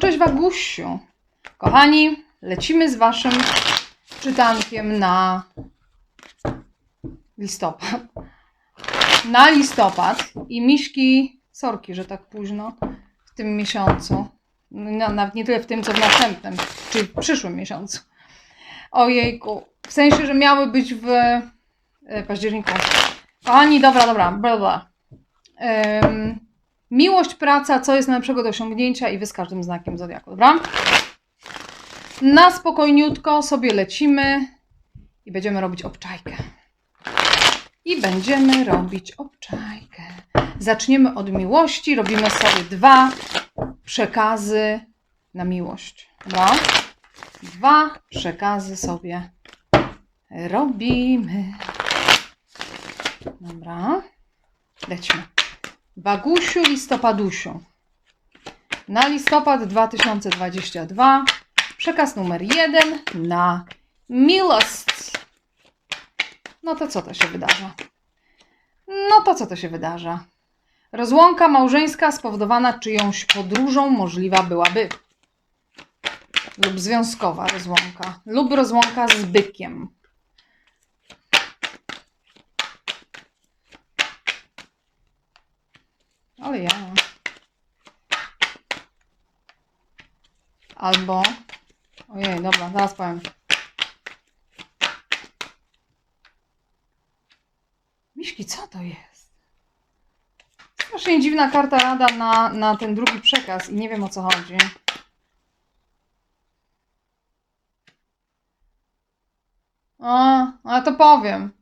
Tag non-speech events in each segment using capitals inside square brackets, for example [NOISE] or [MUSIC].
cześć Wagusiu. Kochani, lecimy z waszym czytankiem na listopad. Na listopad i miśki, sorki, że tak późno w tym miesiącu. No, nawet nie tyle w tym, co w następnym, czyli w przyszłym miesiącu. Ojejku, w sensie, że miały być w e, październiku. Kochani, dobra, dobra, bla bla. Em, miłość, praca, co jest najlepszego do osiągnięcia i wy z każdym znakiem zodiaku, dobra? Na spokojniutko sobie lecimy i będziemy robić obczajkę. I będziemy robić obczajkę. Zaczniemy od miłości. Robimy sobie dwa przekazy na miłość. Dobra? Dwa przekazy sobie robimy. Dobra. Lećmy. Wagusiu, listopadusiu. Na listopad 2022 przekaz numer jeden na miłość. No to co to się wydarza? No to co to się wydarza? Rozłąka małżeńska spowodowana czyjąś podróżą możliwa byłaby. Lub związkowa rozłąka. Lub rozłąka z bykiem. Ale ja. Albo. Ojej, dobra, zaraz powiem. Miśki, co to jest? Strasznie dziwna karta rada na, na ten drugi przekaz i nie wiem o co chodzi. A, ale to powiem.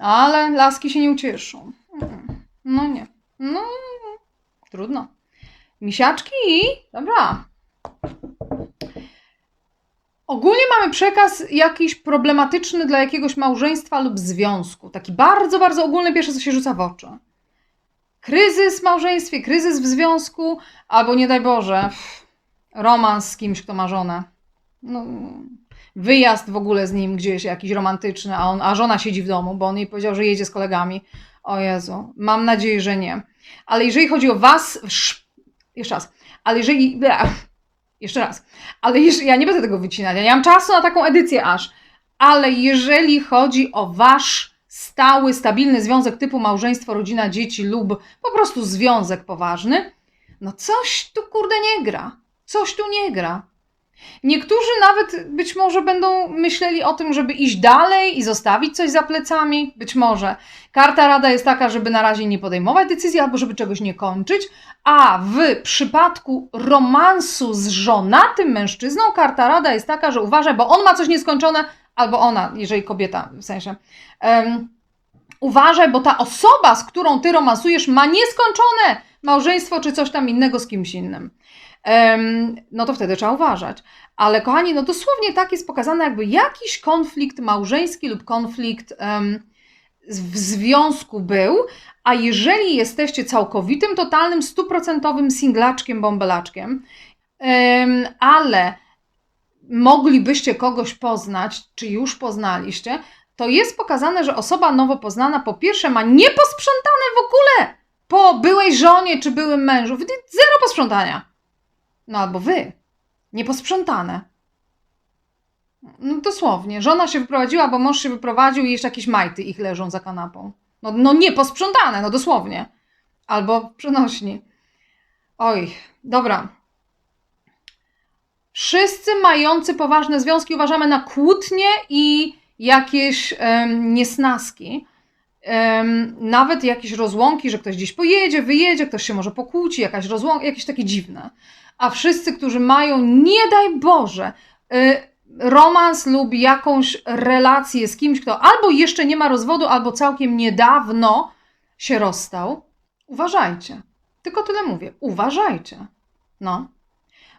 Ale laski się nie ucieszą. No nie. No, trudno. Misiaczki? Dobra. Ogólnie mamy przekaz jakiś problematyczny dla jakiegoś małżeństwa lub związku. Taki bardzo, bardzo ogólny, pierwsze co się rzuca w oczy. Kryzys w małżeństwie, kryzys w związku, albo nie daj Boże, romans z kimś, kto ma żonę. No, wyjazd w ogóle z nim gdzieś jakiś romantyczny, a, on, a żona siedzi w domu, bo on jej powiedział, że jedzie z kolegami. O Jezu, mam nadzieję, że nie. Ale jeżeli chodzi o was, sz, jeszcze raz, ale jeżeli, jeszcze raz, ale jeżeli, ja nie będę tego wycinać, ja nie mam czasu na taką edycję aż, ale jeżeli chodzi o wasz stały, stabilny związek typu małżeństwo, rodzina, dzieci lub po prostu związek poważny, no coś tu kurde nie gra. Coś tu nie gra. Niektórzy nawet być może będą myśleli o tym, żeby iść dalej i zostawić coś za plecami. Być może. Karta rada jest taka, żeby na razie nie podejmować decyzji albo żeby czegoś nie kończyć. A w przypadku romansu z żonatym mężczyzną, karta rada jest taka, że uważaj, bo on ma coś nieskończone, albo ona, jeżeli kobieta w sensie. Em, uważaj, bo ta osoba, z którą ty romansujesz, ma nieskończone małżeństwo czy coś tam innego z kimś innym. No to wtedy trzeba uważać. Ale kochani, no dosłownie tak jest pokazane, jakby jakiś konflikt małżeński lub konflikt w związku był, a jeżeli jesteście całkowitym, totalnym, stuprocentowym singlaczkiem, bąbelaczkiem, em, ale moglibyście kogoś poznać, czy już poznaliście, to jest pokazane, że osoba nowo poznana po pierwsze ma nieposprzątane w ogóle po byłej żonie czy byłym mężu. Zero posprzątania. No albo wy. Nieposprzątane. No dosłownie. Żona się wyprowadziła, bo mąż się wyprowadził i jeszcze jakieś majty ich leżą za kanapą. No, no nieposprzątane, no dosłownie. Albo przenośni. Oj, dobra. Wszyscy mający poważne związki uważamy na kłótnie i jakieś em, niesnaski. Nawet jakieś rozłąki, że ktoś gdzieś pojedzie, wyjedzie, ktoś się może pokłóci, jakaś rozłąka, jakieś takie dziwne. A wszyscy, którzy mają, nie daj Boże, y, romans lub jakąś relację z kimś, kto albo jeszcze nie ma rozwodu, albo całkiem niedawno się rozstał, uważajcie. Tylko tyle mówię. Uważajcie. No.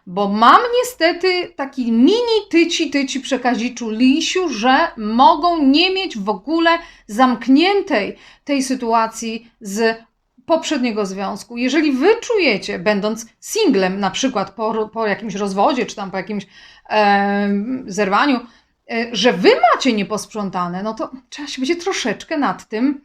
Bo mam niestety taki mini tyci tyci przekaziczu lisiu, że mogą nie mieć w ogóle zamkniętej tej sytuacji z poprzedniego związku. Jeżeli wy czujecie, będąc singlem, na przykład po, po jakimś rozwodzie, czy tam po jakimś e, zerwaniu, e, że wy macie nieposprzątane, no to trzeba się będzie troszeczkę nad tym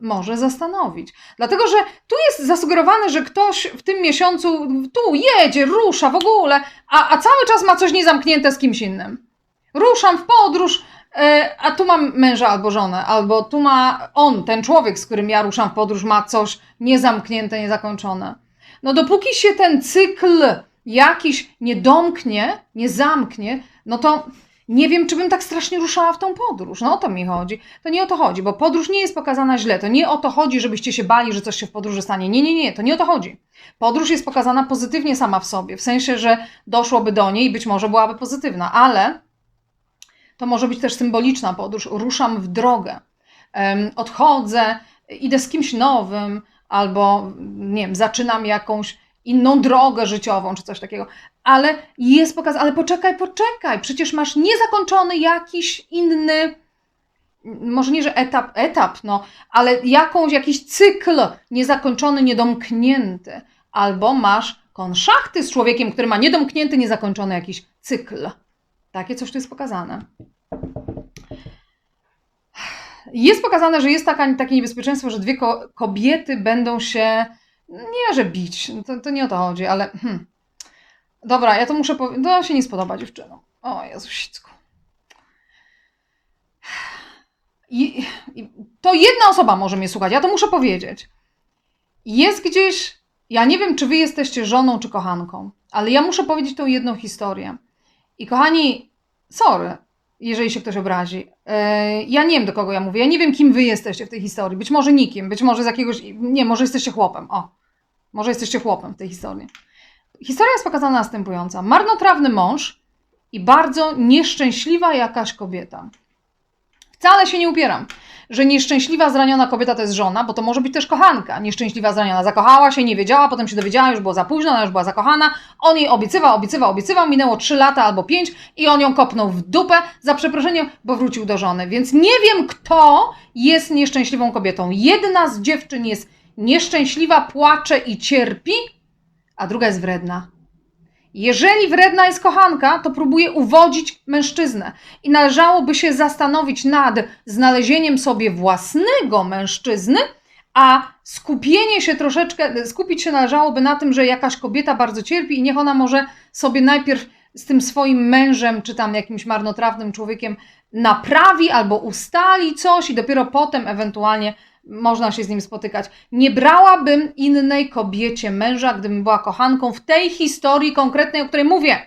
może zastanowić. Dlatego, że tu jest zasugerowane, że ktoś w tym miesiącu tu jedzie, rusza w ogóle, a, a cały czas ma coś niezamknięte z kimś innym. Ruszam w podróż, e, a tu mam męża albo żonę, albo tu ma on, ten człowiek, z którym ja ruszam w podróż, ma coś niezamknięte, niezakończone. No dopóki się ten cykl jakiś nie domknie, nie zamknie, no to nie wiem, czy bym tak strasznie ruszała w tą podróż. No o to mi chodzi. To nie o to chodzi, bo podróż nie jest pokazana źle. To nie o to chodzi, żebyście się bali, że coś się w podróży stanie. Nie, nie, nie, to nie o to chodzi. Podróż jest pokazana pozytywnie sama w sobie, w sensie, że doszłoby do niej i być może byłaby pozytywna, ale to może być też symboliczna podróż. Ruszam w drogę, odchodzę, idę z kimś nowym, albo nie wiem, zaczynam jakąś inną drogę życiową, czy coś takiego. Ale jest pokazane, ale poczekaj, poczekaj, przecież masz niezakończony jakiś inny, może nie, że etap, etap, no, ale jakąś, jakiś cykl niezakończony, niedomknięty. Albo masz konszachty z człowiekiem, który ma niedomknięty, niezakończony jakiś cykl. Takie coś tu jest pokazane. Jest pokazane, że jest taka, takie niebezpieczeństwo, że dwie ko kobiety będą się, nie że bić, to, to nie o to chodzi, ale hmm. dobra, ja to muszę powiedzieć, to się nie spodoba dziewczynom. O Jezu, sicku. I, I to jedna osoba może mnie słuchać, ja to muszę powiedzieć. Jest gdzieś, ja nie wiem, czy wy jesteście żoną czy kochanką, ale ja muszę powiedzieć tą jedną historię. I kochani, sorry, jeżeli się ktoś obrazi. E, Ja nie wiem, do kogo ja mówię. Ja nie wiem, kim wy jesteście w tej historii. Być może nikim, być może z jakiegoś. Nie, może jesteście chłopem. O, może jesteście chłopem w tej historii. Historia jest pokazana następująca: marnotrawny mąż i bardzo nieszczęśliwa jakaś kobieta. Wcale się nie upieram, że nieszczęśliwa, zraniona kobieta to jest żona, bo to może być też kochanka. Nieszczęśliwa, zraniona, zakochała się, nie wiedziała, potem się dowiedziała, już było za późno, ona już była zakochana. On jej obiecywał, obiecywał, obiecywał, minęło 3 lata albo 5 i on ją kopnął w dupę za przeproszeniem, bo wrócił do żony. Więc nie wiem, kto jest nieszczęśliwą kobietą. Jedna z dziewczyn jest nieszczęśliwa, płacze i cierpi, a druga jest wredna. Jeżeli wredna jest kochanka, to próbuje uwodzić mężczyznę. I należałoby się zastanowić nad znalezieniem sobie własnego mężczyzny, a skupienie się troszeczkę, skupić się należałoby na tym, że jakaś kobieta bardzo cierpi i niech ona może sobie najpierw z tym swoim mężem, czy tam jakimś marnotrawnym człowiekiem naprawi albo ustali coś i dopiero potem ewentualnie można się z nim spotykać. Nie brałabym innej kobiecie męża, gdybym była kochanką w tej historii konkretnej, o której mówię.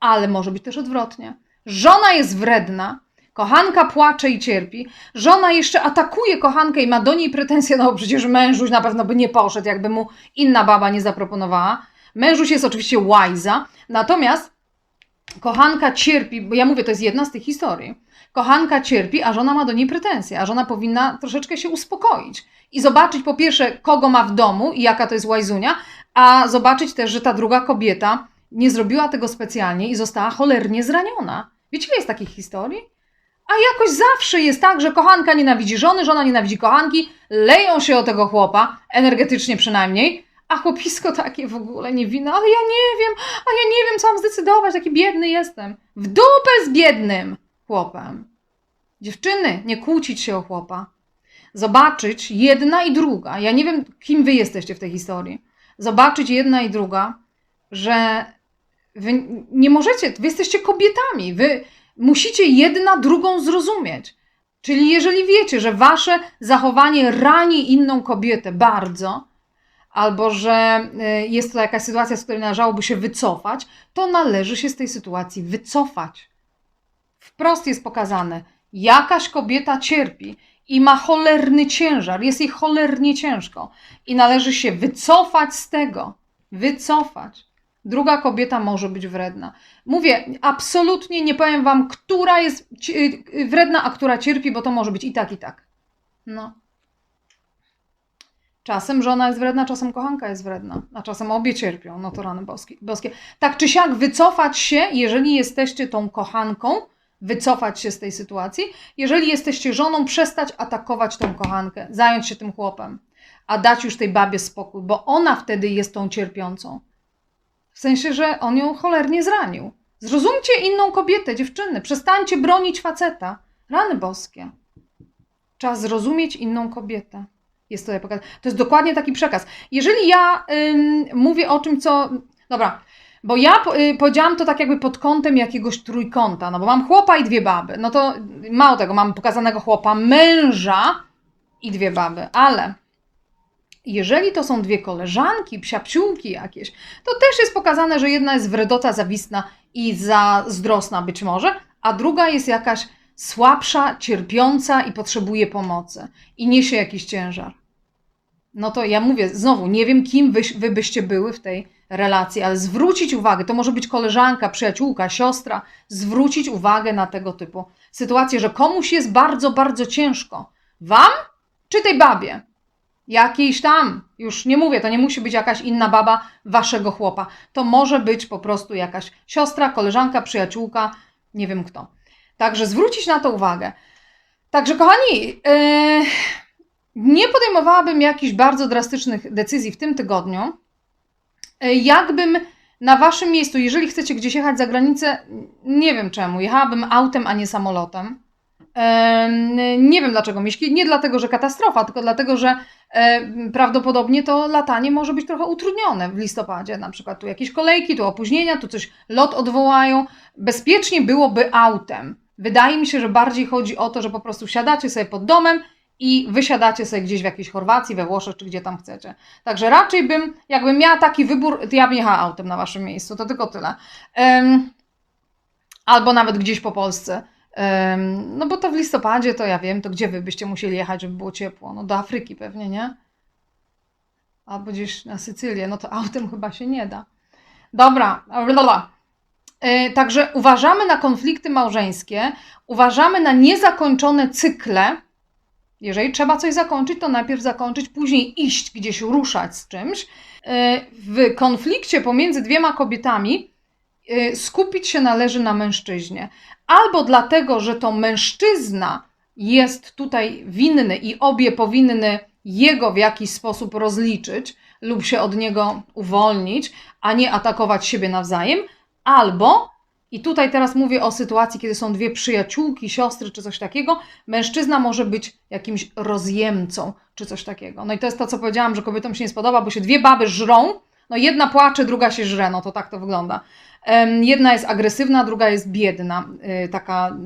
Ale może być też odwrotnie. Żona jest wredna, kochanka płacze i cierpi, żona jeszcze atakuje kochankę i ma do niej pretensje, no przecież mężuś na pewno by nie poszedł, jakby mu inna baba nie zaproponowała. Mężuś jest oczywiście łajza, natomiast kochanka cierpi, bo ja mówię, to jest jedna z tych historii. Kochanka cierpi, a żona ma do niej pretensje, a żona powinna troszeczkę się uspokoić i zobaczyć po pierwsze, kogo ma w domu i jaka to jest łajzunia, a zobaczyć też, że ta druga kobieta nie zrobiła tego specjalnie i została cholernie zraniona. Wiecie, ile jest takich historii? A jakoś zawsze jest tak, że kochanka nienawidzi żony, żona nienawidzi kochanki, leją się o tego chłopa, energetycznie przynajmniej, a chłopisko takie w ogóle niewinne, ale ja nie wiem, a ja nie wiem, co mam zdecydować, taki biedny jestem. W dupę z biednym chłopem. Dziewczyny, nie kłócić się o chłopa. Zobaczyć jedna i druga. Ja nie wiem, kim wy jesteście w tej historii. Zobaczyć jedna i druga, że wy nie możecie, wy jesteście kobietami. Wy musicie jedna drugą zrozumieć. Czyli jeżeli wiecie, że wasze zachowanie rani inną kobietę bardzo, albo że y, jest to jakaś sytuacja, z której należałoby się wycofać, to należy się z tej sytuacji wycofać. Wprost jest pokazane, jakaś kobieta cierpi i ma cholerny ciężar, jest jej cholernie ciężko i należy się wycofać z tego. Wycofać. Druga kobieta może być wredna. Mówię, absolutnie nie powiem wam, która jest y, wredna, a która cierpi, bo to może być i tak, i tak. No. Czasem żona jest wredna, czasem kochanka jest wredna, a czasem obie cierpią. No to rany boskie. boskie. Tak czy siak wycofać się, jeżeli jesteście tą kochanką, wycofać się z tej sytuacji. Jeżeli jesteście żoną, przestać atakować tą kochankę, zająć się tym chłopem, a dać już tej babie spokój, bo ona wtedy jest tą cierpiącą. W sensie, że on ją cholernie zranił. Zrozumcie inną kobietę, dziewczyny. Przestańcie bronić faceta. Rany boskie. Trzeba zrozumieć inną kobietę. Jest pokazane. To jest dokładnie taki przekaz. Jeżeli ja ym, mówię o czymś, co. Dobra, bo ja po- y, powiedziałam to tak jakby pod kątem jakiegoś trójkąta, no bo mam chłopa i dwie baby. No to mało tego, mam pokazanego chłopa, męża i dwie baby, ale jeżeli to są dwie koleżanki, psiapsiółki jakieś, to też jest pokazane, że jedna jest wredota, zawistna i zazdrosna być może, a druga jest jakaś słabsza, cierpiąca i potrzebuje pomocy i niesie jakiś ciężar. No to ja mówię, znowu, nie wiem, kim wy, wy byście były w tej relacji, ale zwrócić uwagę, to może być koleżanka, przyjaciółka, siostra, zwrócić uwagę na tego typu sytuacje, że komuś jest bardzo, bardzo ciężko. Wam czy tej babie? Jakiejś tam, już nie mówię, to nie musi być jakaś inna baba waszego chłopa. To może być po prostu jakaś siostra, koleżanka, przyjaciółka, nie wiem kto. Także zwrócić na to uwagę. Także, kochani, yy, nie podejmowałabym jakichś bardzo drastycznych decyzji w tym tygodniu. Yy, jakbym na waszym miejscu, jeżeli chcecie gdzieś jechać za granicę, nie wiem czemu, jechałabym autem, a nie samolotem. Nie wiem dlaczego. Nie dlatego, że katastrofa, tylko dlatego, że e, prawdopodobnie to latanie może być trochę utrudnione w listopadzie. Na przykład tu jakieś kolejki, tu opóźnienia, tu coś lot odwołają. Bezpiecznie byłoby autem. Wydaje mi się, że bardziej chodzi o to, że po prostu wsiadacie sobie pod domem i wysiadacie sobie gdzieś w jakiejś Chorwacji, we Włoszech, czy gdzie tam chcecie. Także raczej bym, jakbym miała taki wybór, to ja bym jechała autem na waszym miejscu, to tylko tyle. Em, albo nawet gdzieś po Polsce. Em, no bo to w listopadzie, to ja wiem, to gdzie wy byście musieli jechać, żeby było ciepło? No do Afryki pewnie, nie? Albo gdzieś na Sycylię, no to autem [LAUGHS] chyba się nie da. Dobra, blablabla. E, Także uważamy na konflikty małżeńskie, uważamy na niezakończone cykle. Jeżeli trzeba coś zakończyć, to najpierw zakończyć, później iść gdzieś, ruszać z czymś. E, W konflikcie pomiędzy dwiema kobietami e, skupić się należy na mężczyźnie. Albo dlatego, że to mężczyzna jest tutaj winny i obie powinny jego w jakiś sposób rozliczyć lub się od niego uwolnić, a nie atakować siebie nawzajem, albo, i tutaj teraz mówię o sytuacji, kiedy są dwie przyjaciółki, siostry czy coś takiego, mężczyzna może być jakimś rozjemcą czy coś takiego. No i to jest to, co powiedziałam, że kobietom się nie spodoba, bo się dwie baby żrą, no jedna płacze, druga się żre, no to tak to wygląda. Jedna jest agresywna, druga jest biedna, y, taka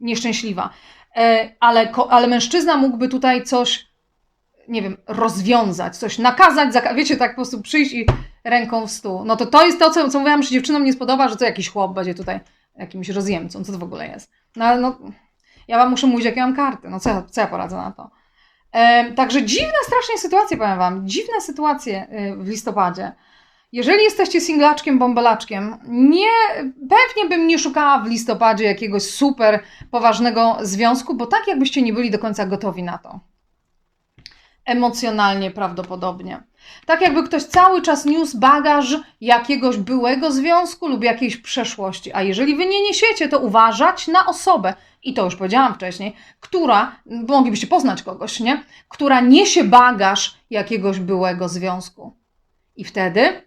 nieszczęśliwa. E, Ale, ale mężczyzna mógłby tutaj coś, nie wiem, rozwiązać, coś nakazać, wiecie, tak po prostu przyjść i ręką w stół. No to to jest to, co, co mówiłam, że dziewczynom nie spodoba, że to jakiś chłop będzie tutaj jakimś rozjemcą. Co to w ogóle jest? No ale no, ja wam muszę mówić, jakie mam karty. No co, ja- co ja poradzę na to? E, także dziwne strasznie sytuacje, powiem wam. Dziwne sytuacje y, w listopadzie. Jeżeli jesteście singlaczkiem, bąbelaczkiem, nie, pewnie bym nie szukała w listopadzie jakiegoś super poważnego związku, bo tak jakbyście nie byli do końca gotowi na to. Emocjonalnie prawdopodobnie. Tak jakby ktoś cały czas niósł bagaż jakiegoś byłego związku lub jakiejś przeszłości. A jeżeli wy nie niesiecie, to uważać na osobę, i to już powiedziałam wcześniej, która, moglibyście poznać kogoś, nie? Która niesie bagaż jakiegoś byłego związku. I wtedy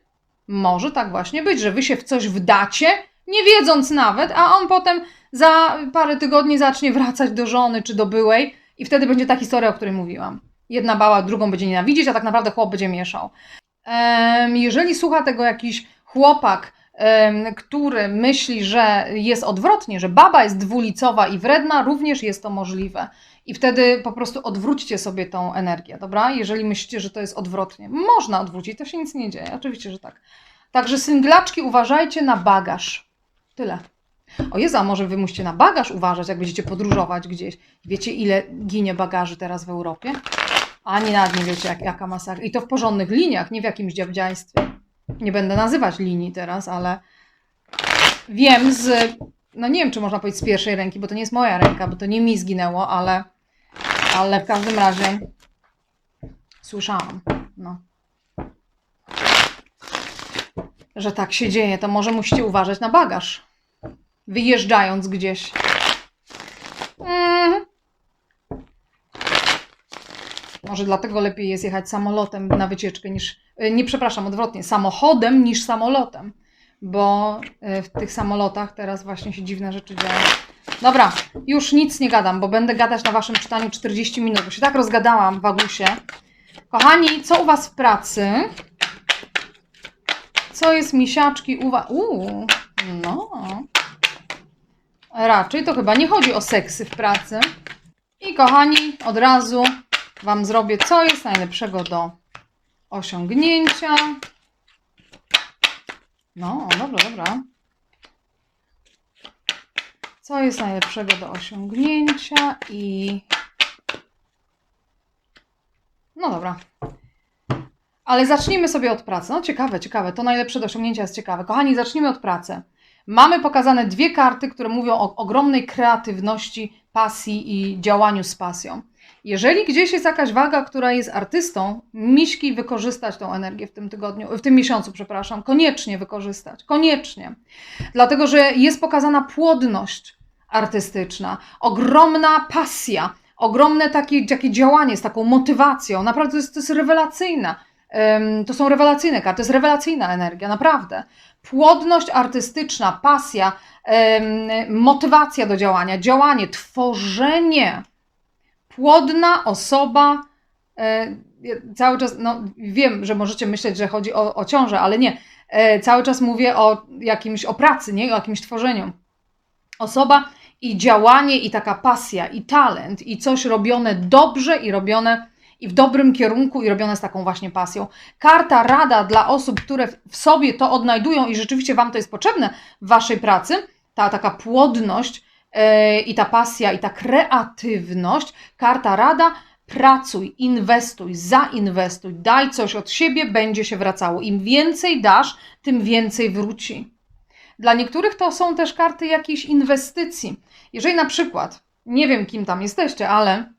może tak właśnie być, że wy się w coś wdacie, nie wiedząc nawet, a on potem za parę tygodni zacznie wracać do żony czy do byłej i wtedy będzie ta historia, o której mówiłam. Jedna bała drugą będzie nienawidzieć, a tak naprawdę chłop będzie mieszał. Jeżeli słucha tego jakiś chłopak, który myśli, że jest odwrotnie, że baba jest dwulicowa i wredna, również jest to możliwe. I wtedy po prostu odwróćcie sobie tą energię, dobra? Jeżeli myślicie, że to jest odwrotnie. Można odwrócić, to się nic nie dzieje. Oczywiście, że tak. Także singlaczki, uważajcie na bagaż. Tyle. O Jezu, może wy musicie na bagaż uważać, jak będziecie podróżować gdzieś. Wiecie, ile ginie bagaży teraz w Europie? Ani nad nie wiecie, jak, jaka masakra. I to w porządnych liniach, nie w jakimś dziabdziaństwie. Nie będę nazywać linii teraz, ale wiem z, no nie wiem, czy można powiedzieć z pierwszej ręki, bo to nie jest moja ręka, bo to nie mi zginęło, ale, ale w każdym razie słyszałam, no. Że tak się dzieje, to może musicie uważać na bagaż. Wyjeżdżając gdzieś. Mhm. Może dlatego lepiej jest jechać samolotem na wycieczkę niż. e, Nie, przepraszam, odwrotnie, samochodem niż samolotem. Bo e, w tych samolotach teraz właśnie się dziwne rzeczy dzieją. Dobra, już nic nie gadam, bo będę gadać na waszym czytaniu 40 minut, bo się tak rozgadałam w Agusie. Kochani, co u was w pracy? Co jest misiaczki u was? Uuu, no. Raczej to chyba nie chodzi o seksy w pracy. I kochani, od razu wam zrobię, co jest najlepszego do osiągnięcia. No, dobra, dobra. Co jest najlepszego do osiągnięcia i. No dobra. Ale zacznijmy sobie od pracy. No ciekawe, ciekawe. To najlepsze do osiągnięcia jest ciekawe. Kochani, zacznijmy od pracy. Mamy pokazane dwie karty, które mówią o ogromnej kreatywności, pasji i działaniu z pasją. Jeżeli gdzieś jest jakaś waga, która jest artystą, miśki wykorzystać tą energię w tym tygodniu, w tym miesiącu, przepraszam, koniecznie wykorzystać, koniecznie. Dlatego, że jest pokazana płodność artystyczna, ogromna pasja, ogromne takie, takie działanie z taką motywacją. Naprawdę to jest, to jest rewelacyjna. To są rewelacyjne karty, to jest rewelacyjna energia, naprawdę. Płodność artystyczna, pasja, motywacja do działania, działanie, tworzenie. Płodna osoba. e, Cały czas, no wiem, że możecie myśleć, że chodzi o, o ciążę, ale nie. E, Cały czas mówię o jakimś, o pracy, nie? O jakimś tworzeniu. Osoba i działanie, i taka pasja, i talent, i coś robione dobrze, i robione i w dobrym kierunku, i robione z taką właśnie pasją. Karta rada dla osób, które w sobie to odnajdują i rzeczywiście Wam to jest potrzebne w Waszej pracy, ta taka płodność i ta pasja, i ta kreatywność. Karta rada, pracuj, inwestuj, zainwestuj, daj coś od siebie, będzie się wracało. Im więcej dasz, tym więcej wróci. Dla niektórych to są też karty jakiejś inwestycji. Jeżeli na przykład, nie wiem kim tam jesteście, ale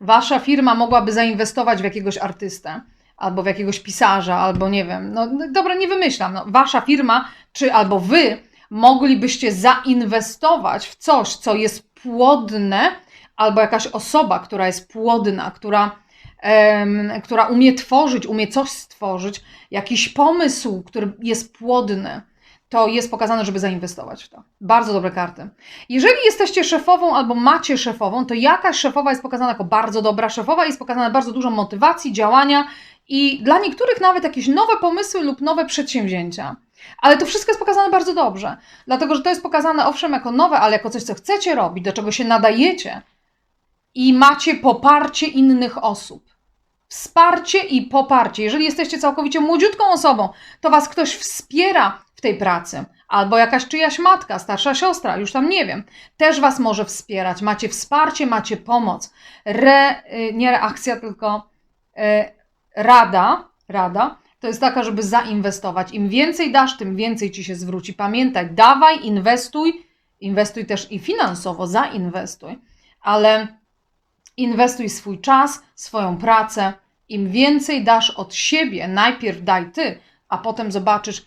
wasza firma mogłaby zainwestować w jakiegoś artystę, albo w jakiegoś pisarza, albo nie wiem, no no dobra, nie wymyślam, no, wasza firma, czy albo wy moglibyście zainwestować w coś, co jest płodne, albo jakaś osoba, która jest płodna, która, em, która umie tworzyć, umie coś stworzyć, jakiś pomysł, który jest płodny, to jest pokazane, żeby zainwestować w to. Bardzo dobre karty. Jeżeli jesteście szefową albo macie szefową, to jakaś szefowa jest pokazana jako bardzo dobra szefowa, jest pokazana bardzo dużo motywacji, działania i dla niektórych nawet jakieś nowe pomysły lub nowe przedsięwzięcia. Ale to wszystko jest pokazane bardzo dobrze, dlatego że to jest pokazane owszem jako nowe, ale jako coś, co chcecie robić, do czego się nadajecie i macie poparcie innych osób. Wsparcie i poparcie. Jeżeli jesteście całkowicie młodziutką osobą, to was ktoś wspiera w tej pracy, albo jakaś czyjaś matka, starsza siostra, już tam nie wiem, też was może wspierać. Macie wsparcie, macie pomoc. Re, y, nie reakcja, tylko y, rada, rada to jest taka, żeby zainwestować. Im więcej dasz, tym więcej ci się zwróci. Pamiętaj, dawaj, inwestuj, inwestuj też i finansowo, zainwestuj, ale inwestuj swój czas, swoją pracę. Im więcej dasz od siebie, najpierw daj ty, a potem zobaczysz,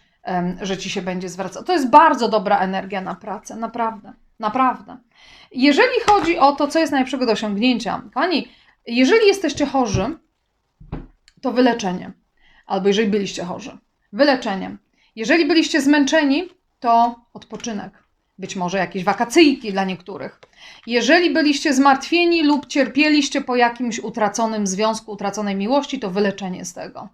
że ci się będzie zwracać. To jest bardzo dobra energia na pracę, naprawdę, naprawdę. Jeżeli chodzi o to, co jest najlepszego do osiągnięcia, kochani, jeżeli jesteście chorzy, to wyleczenie. Albo jeżeli byliście chorzy, wyleczenie. Jeżeli byliście zmęczeni, to odpoczynek. Być może jakieś wakacyjki dla niektórych. Jeżeli byliście zmartwieni lub cierpieliście po jakimś utraconym związku, utraconej miłości, to wyleczenie z tego.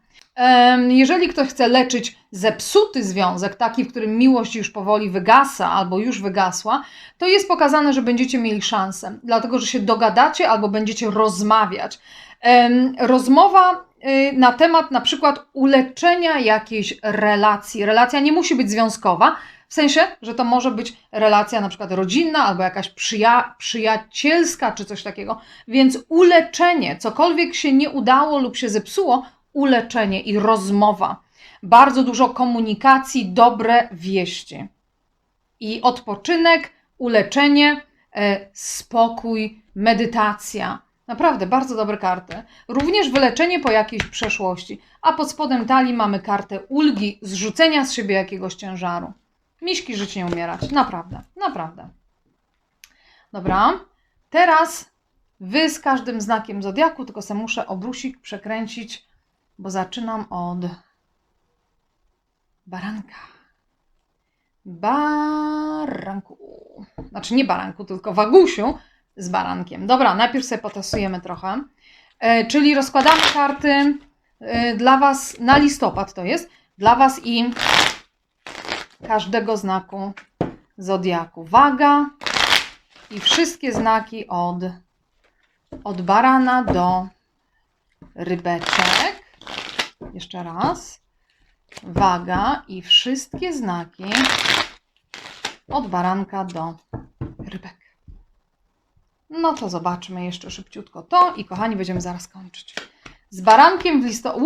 Jeżeli ktoś chce leczyć zepsuty związek, taki, w którym miłość już powoli wygasa albo już wygasła, to jest pokazane, że będziecie mieli szansę, dlatego że się dogadacie albo będziecie rozmawiać. Rozmowa na temat na przykład uleczenia jakiejś relacji. Relacja nie musi być związkowa, w sensie, że to może być relacja na przykład rodzinna albo jakaś przyja- przyjacielska czy coś takiego. Więc uleczenie, cokolwiek się nie udało lub się zepsuło, uleczenie i rozmowa. Bardzo dużo komunikacji, dobre wieści. I odpoczynek, uleczenie, e, spokój, medytacja. Naprawdę bardzo dobre karty. Również wyleczenie po jakiejś przeszłości. A pod spodem talii mamy kartę ulgi, zrzucenia z siebie jakiegoś ciężaru. Miśki żyć nie umierać. Naprawdę, naprawdę. Dobra. Teraz wy z każdym znakiem zodiaku, tylko se muszę obrusik przekręcić, bo zaczynam od baranka. Baranku. Znaczy nie baranku, tylko wagusiu z barankiem. Dobra, najpierw sobie potasujemy trochę. E, czyli rozkładamy karty e, dla Was na listopad to jest. Dla Was i każdego znaku zodiaku. Waga i wszystkie znaki od, od barana do rybeczek. Jeszcze raz. Waga i wszystkie znaki od baranka do. No to zobaczmy jeszcze szybciutko to i kochani, będziemy zaraz kończyć. Z barankiem w listopadzie.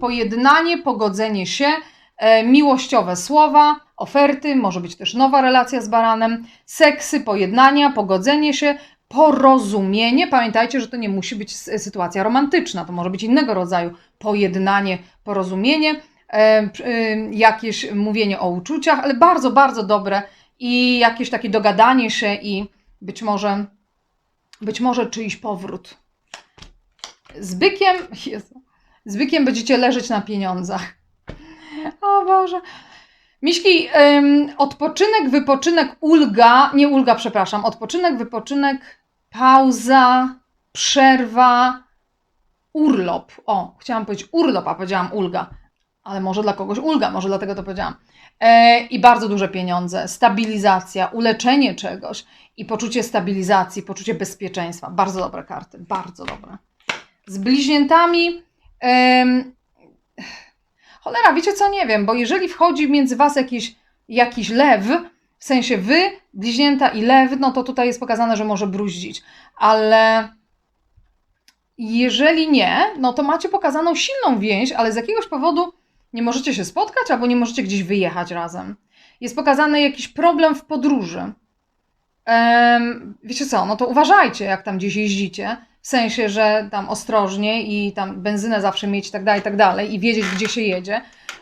Pojednanie, pogodzenie się, e, miłościowe słowa, oferty, może być też nowa relacja z baranem, seksy, pojednania, pogodzenie się, porozumienie. Pamiętajcie, że to nie musi być sytuacja romantyczna, to może być innego rodzaju pojednanie, porozumienie, e, e, jakieś mówienie o uczuciach, ale bardzo, bardzo dobre i jakieś takie dogadanie się i być może, być może czyjś powrót. Z bykiem, Jezu, z bykiem będziecie leżeć na pieniądzach. O Boże. Miśki, ym, odpoczynek, wypoczynek, ulga, nie ulga, przepraszam, odpoczynek, wypoczynek, pauza, przerwa, urlop. O, chciałam powiedzieć urlop, a powiedziałam ulga. Ale może dla kogoś ulga, może dlatego to powiedziałam. E, I bardzo duże pieniądze, stabilizacja, uleczenie czegoś i poczucie stabilizacji, poczucie bezpieczeństwa. Bardzo dobre karty, bardzo dobre. Z bliźniętami. em, cholera, wiecie co? Nie wiem, bo jeżeli wchodzi między Was jakiś, jakiś lew, w sensie Wy, bliźnięta i lew, no to tutaj jest pokazane, że może bruździć. Ale jeżeli nie, no to macie pokazaną silną więź, ale z jakiegoś powodu nie możecie się spotkać albo nie możecie gdzieś wyjechać razem. Jest pokazany jakiś problem w podróży. Wiecie co, no to uważajcie, jak tam gdzieś jeździcie. W sensie, że tam ostrożnie i tam benzynę zawsze mieć i tak dalej, i tak dalej, i wiedzieć, gdzie się jedzie.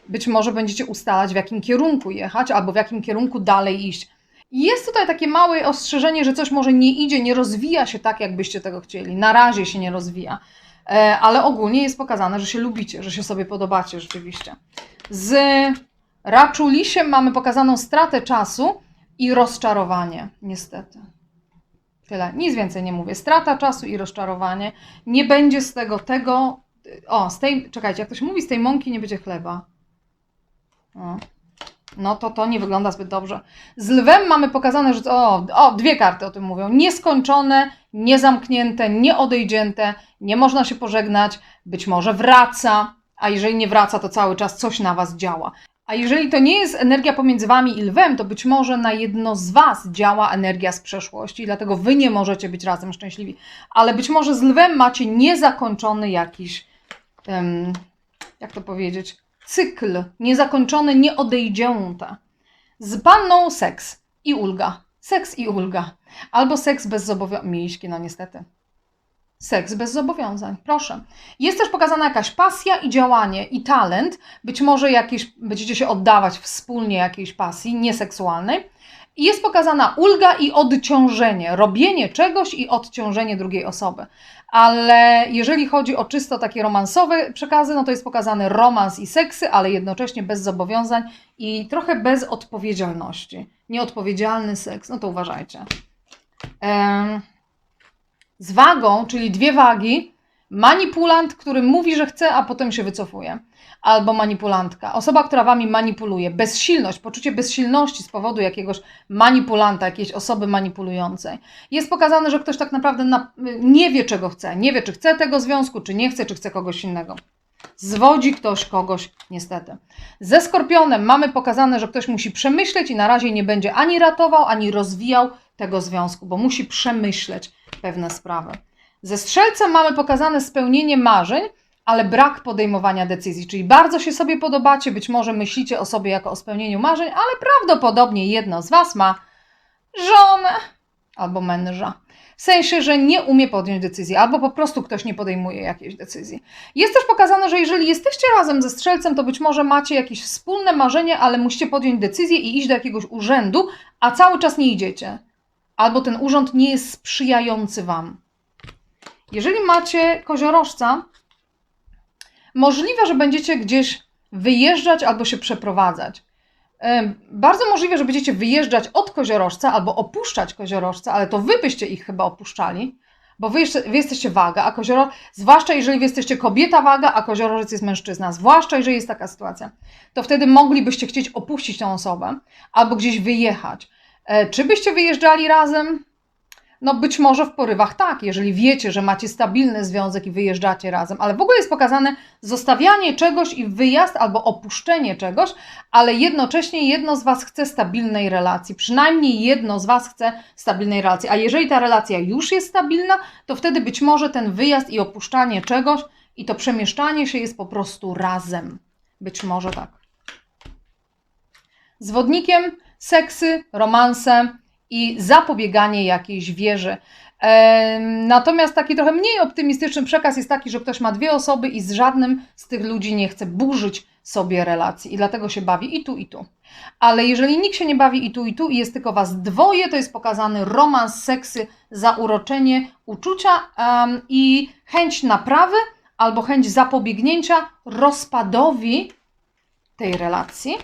Być może będziecie ustalać, w jakim kierunku jechać, albo w jakim kierunku dalej iść. Jest tutaj takie małe ostrzeżenie, że coś może nie idzie, nie rozwija się tak, jakbyście tego chcieli. Na razie się nie rozwija. E, ale ogólnie jest pokazane, że się lubicie, że się sobie podobacie rzeczywiście. Z raczulisiem mamy pokazaną stratę czasu i rozczarowanie, niestety. Tyle, nic więcej nie mówię. Strata czasu i rozczarowanie. Nie będzie z tego tego. O, z tej. Czekajcie, jak ktoś mówi, z tej mąki nie będzie chleba. O. No to to nie wygląda zbyt dobrze. Z lwem mamy pokazane, że. O, o, dwie karty o tym mówią. Nieskończone, niezamknięte, nieodejdzięte, nie można się pożegnać, być może wraca, a jeżeli nie wraca, to cały czas coś na Was działa. A jeżeli to nie jest energia pomiędzy Wami i lwem, to być może na jedno z Was działa energia z przeszłości, dlatego Wy nie możecie być razem szczęśliwi. Ale być może z lwem macie niezakończony jakiś, em, jak to powiedzieć, cykl, niezakończony, nieodejdzięte. Z panną seks i ulga. Seks i ulga. Albo seks bez zobowiązań. Miśki, no niestety. Seks bez zobowiązań, proszę. Jest też pokazana jakaś pasja i działanie i talent. Być może jakieś, będziecie się oddawać wspólnie jakiejś pasji nieseksualnej. I jest pokazana ulga i odciążenie, robienie czegoś i odciążenie drugiej osoby. Ale jeżeli chodzi o czysto takie romansowe przekazy, no to jest pokazany romans i seksy, ale jednocześnie bez zobowiązań i trochę bez odpowiedzialności. Nieodpowiedzialny seks, no to uważajcie. Z wagą, czyli dwie wagi, manipulant, który mówi, że chce, a potem się wycofuje. Albo manipulantka, osoba, która wami manipuluje. Bezsilność, poczucie bezsilności z powodu jakiegoś manipulanta, jakiejś osoby manipulującej. Jest pokazane, że ktoś tak naprawdę na, nie wie, czego chce. Nie wie, czy chce tego związku, czy nie chce, czy chce kogoś innego. Zwodzi ktoś kogoś, niestety. Ze skorpionem mamy pokazane, że ktoś musi przemyśleć i na razie nie będzie ani ratował, ani rozwijał tego związku, bo musi przemyśleć pewne sprawy. Ze strzelcem mamy pokazane spełnienie marzeń, ale brak podejmowania decyzji, czyli bardzo się sobie podobacie, być może myślicie o sobie jako o spełnieniu marzeń, ale prawdopodobnie jedno z Was ma żonę albo męża. W sensie, że nie umie podjąć decyzji, albo po prostu ktoś nie podejmuje jakiejś decyzji. Jest też pokazane, że jeżeli jesteście razem ze strzelcem, to być może macie jakieś wspólne marzenie, ale musicie podjąć decyzję i iść do jakiegoś urzędu, a cały czas nie idziecie. Albo ten urząd nie jest sprzyjający Wam. Jeżeli macie koziorożca, możliwe, że będziecie gdzieś wyjeżdżać albo się przeprowadzać. Bardzo możliwe, że będziecie wyjeżdżać od koziorożca albo opuszczać koziorożca, ale to wy byście ich chyba opuszczali, bo wy, wy jesteście waga, a kozioro, zwłaszcza jeżeli wy jesteście kobieta waga, a koziorożec jest mężczyzna, zwłaszcza jeżeli jest taka sytuacja, to wtedy moglibyście chcieć opuścić tę osobę albo gdzieś wyjechać. E, Czy byście wyjeżdżali razem? No być może w porywach tak, jeżeli wiecie, że macie stabilny związek i wyjeżdżacie razem, ale w ogóle jest pokazane zostawianie czegoś i wyjazd albo opuszczenie czegoś, ale jednocześnie jedno z Was chce stabilnej relacji. Przynajmniej jedno z Was chce stabilnej relacji. A jeżeli ta relacja już jest stabilna, to wtedy być może ten wyjazd i opuszczanie czegoś i to przemieszczanie się jest po prostu razem. Być może tak. Z wodnikiem seksy, romanse i zapobieganie jakiejś wieży. Natomiast taki trochę mniej optymistyczny przekaz jest taki, że ktoś ma dwie osoby i z żadnym z tych ludzi nie chce burzyć sobie relacji i dlatego się bawi i tu, i tu. Ale jeżeli nikt się nie bawi i tu, i tu i jest tylko was dwoje, to jest pokazany romans, seksy, zauroczenie, uczucia em, i chęć naprawy albo chęć zapobiegnięcia rozpadowi tej relacji.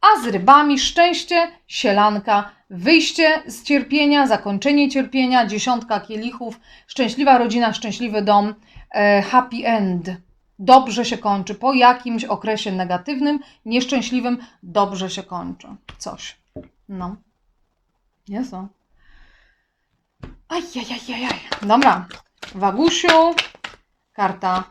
A z rybami szczęście, sielanka, wyjście z cierpienia, zakończenie cierpienia, dziesiątka kielichów, szczęśliwa rodzina, szczęśliwy dom, e, happy end. Dobrze się kończy. Po jakimś okresie negatywnym, nieszczęśliwym, dobrze się kończy. Coś. No. Jest to. Ajajajajaj. Dobra. Wagusiu. Karta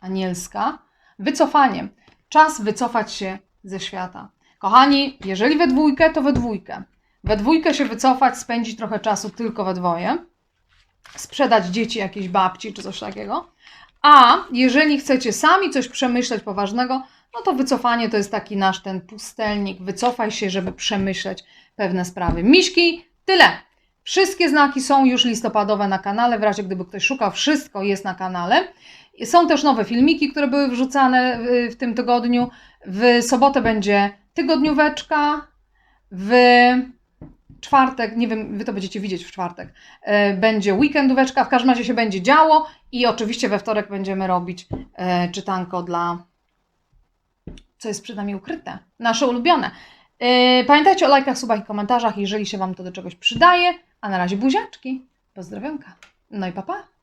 anielska. Wycofanie. Czas wycofać się ze świata. Kochani, jeżeli we dwójkę, to we dwójkę. We dwójkę się wycofać, spędzić trochę czasu tylko we dwoje, sprzedać dzieci jakiejś babci czy coś takiego. A jeżeli chcecie sami coś przemyśleć poważnego, no to wycofanie to jest taki nasz ten pustelnik. Wycofaj się, żeby przemyśleć pewne sprawy. Miśki, tyle. Wszystkie znaki są już listopadowe na kanale. W razie gdyby ktoś szukał, wszystko jest na kanale. Są też nowe filmiki, które były wrzucane w- tym tygodniu. W sobotę będzie tygodnióweczka, w czwartek, nie wiem, wy to będziecie widzieć w czwartek, e, będzie weekendóweczka, w każdym razie się będzie działo i oczywiście we wtorek będziemy robić e, czytanko dla, co jest przed nami ukryte, nasze ulubione. E, Pamiętajcie o lajkach, subach i komentarzach, jeżeli się Wam to do czegoś przydaje, a na razie buziaczki, pozdrowionka, no i papa. Pa.